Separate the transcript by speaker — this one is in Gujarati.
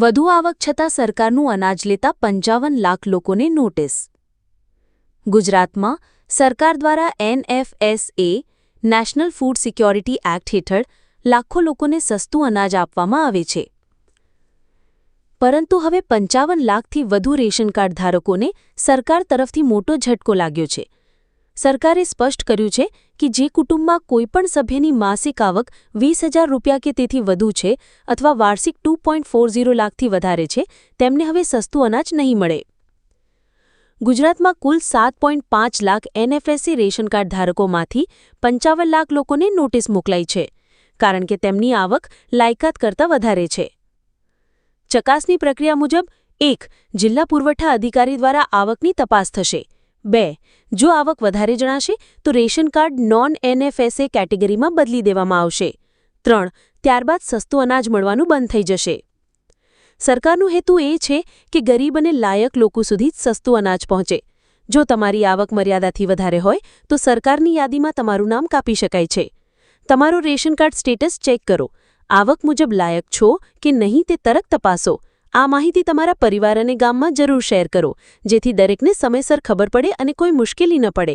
Speaker 1: વધુ આવક છતાં સરકારનું અનાજ લેતા પંચાવન લાખ લોકોને નોટિસ. ગુજરાતમાં સરકાર દ્વારા NFSA national food security act હેઠળ લાખો લોકોને સસ્તું અનાજ આપવામાં આવે છે. પરંતુ હવે પંચાવન લાખથી વધુ રેશન કાર્ડ ધારકોને સરકાર તરફથી મોટો ઝટકો લાગ્યો છે. સરકારે સ્પષ્ટ કર્યું છે કે જે કુટુંબમાં કોઈપણ સભ્યની માસિક આવક વીસ રૂપિયા કે તેથી વધુ છે અથવા વાર્ષિક ટુ લાખથી વધારે છે, તેમને હવે સસ્તું અનાજ નહીં મળે. ગુજરાતમાં કુલ સાત લાખ એનએફએસસી રેશન કાર્ડ ધારકોમાંથી પંચાવન લાખ લોકોને નોટિસ મોકલાઈ છે, કારણ કે તેમની આવક લાયકાત કરતાં વધારે છે. ચકાસણી પ્રક્રિયા મુજબ એક જિલ્લા પુરવઠા અધિકારી દ્વારા આવકની તપાસ થશે બે. જો આવક વધારે જણાશે, તો રેશન કાર્ડ નોન એનએફએસએ કેટેગરીમાં બદલી દેવામાં આવશે. ત્રણ. ત્યારબાદ સસ્તું અનાજ મળવાનું બંધ થઈ જશે. સરકારનો હેતુ એ છે કે ગરીબ અને લાયક લોકો સુધી સસ્તું અનાજ પહોંચે. જો તમારી આવક મર્યાદાથી વધારે હોય, તો સરકારની યાદીમાં તમારું નામ કાપી શકાય છે. તમારું રેશન કાર્ડ સ્ટેટસ ચેક કરો. આવક મુજબ લાયક છો કે નહીં તે તરત તપાસો. આ માહિતી તમારા પરિવાર અને ગામમાં જરૂર શેર કરો, જેથી દરેકને સમયસર ખબર પડે અને કોઈ મુશ્કેલી ન પડે.